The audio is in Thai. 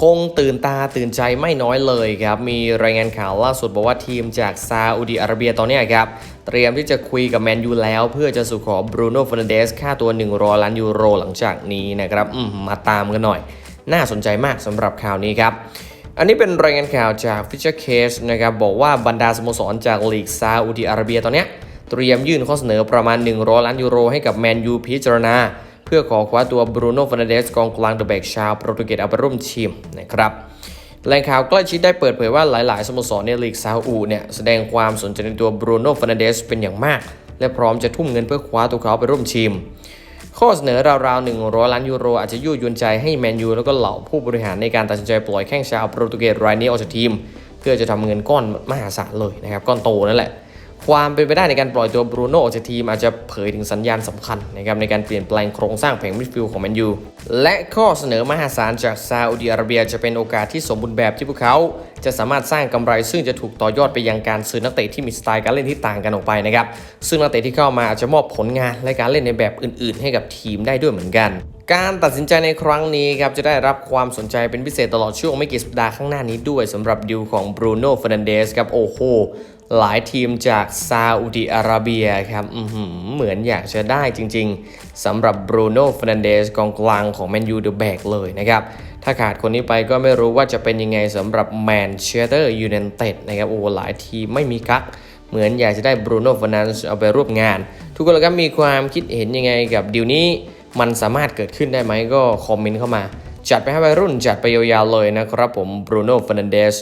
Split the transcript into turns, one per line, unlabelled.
คงตื่นตาตื่นใจไม่น้อยเลยครับ มีรายงานข่าวล่าสุดบอกว่าทีมจากซาอุดิอาระเบียตอนนี้ครับ เตรียมที่จะคุยกับแมนยูแล้ว เพื่อจะสู่ขอบรูโน่ฟ e นเดสค่าตัว 100 ล้านยูโรหลังจากนี้นะครับมมาตามกันหน่อย น่าสนใจมากสำหรับข่าวนี้ครับอันนี้เป็นรายงานข่าวจาก Future Case นะครับบอกว่าบรรดาสโมสรจากลีกซาอุดิอาระเบียตอนนี้เตรียมยื่นข้อเสนอประมาณ 100 ล้านยูโรให้กับแมนยูพิจารณา เพื่อขอคว้าตัวบรูโน่ฟ e นเดสกองกลางเดอะแบกชาวโปรตุเกสเอาไปร่วมทีมนะครับแหล่งข่าวใกล้ชิดได้เปิดเผยว่าหลาย ๆ สโมสรในลีกซาอุเนี่ยแสดงความสนใจในตัวบรูโน่ฟ e นเดสเป็นอย่างมาก และพร้อมจะทุ่มเงินเพื่อคว้าตัวเขาไปร่วมทีม ข้อเสนอราวๆ 100 ล้านยูโร อาจจะยั่วยวนใจให้แมนยูแล้วก็เหล่าผู้บริหารในการตัดสินใจปล่อยแข้งชาวโปรตุเกสรายนี้ออกจากทีม เพื่อจะทำเงินก้อนมหาศาลเลยนะครับก้อนโตนั่นแหละ ความเป็นไปได้ในการปล่อยตัวบรูโน่ออกจากทีมอาจจะเผยถึงสัญญาณสำคัญนะครับในการเปลี่ยนแปลงโครงสร้างแผงมิดฟิลด์ของแมนยู และข้อเสนอมหาศาลจากซาอุดิอาระเบียจะเป็นโอกาสที่สมบูรณ์แบบที่พวกเขา จะสามารถสร้างกำไรซึ่งจะถูกต่อยอดไปยังการซื้อนักเตะที่มีสไตล์การเล่นที่ต่างกันออกไปนะครับซึ่งนักเตะที่เข้ามาอาจจะมอบผลงานและการเล่นในแบบอื่น ๆ ให้กับทีมได้ด้วยเหมือนกัน การตัดสินใจในครั้งนี้ครับจะได้รับความสนใจเป็นพิเศษตลอดช่วงไม่กี่สัปดาห์ข้างหน้านี้ด้วยสำหรับดิวของบรูโน่ฟ e นเดสครับโอ้โหหลายทีมจากซาอุดิอาระเบียครับเหมือนอยากจะได้จริงๆสำหรับบรูโน่ฟ e นเดสกองกลางของแมนยูเดอะแบกเลยนะครับ ถ้าขาดคนนี้ไปก็ไม่รู้ว่าจะเป็นยังไงสำหรับแมนเชสเตอร์ยูไนเต็ดนะครับโอ้หลายทีมไม่มีกักเหมือนอยากจะได้บรูโน่ฟ e น a น d ์เอาไปร่วมงาน ทุกคนละครับมีความคิดเห็นยังไงกับดีลนี้ มันสามารถเกิดขึ้นได้ไหมก็คอมเมนต์เข้ามา จัดไปให้วัยรุ่นจัดไปยาวๆเลยนะครับผมบรูโน่ฟ e น a นเดส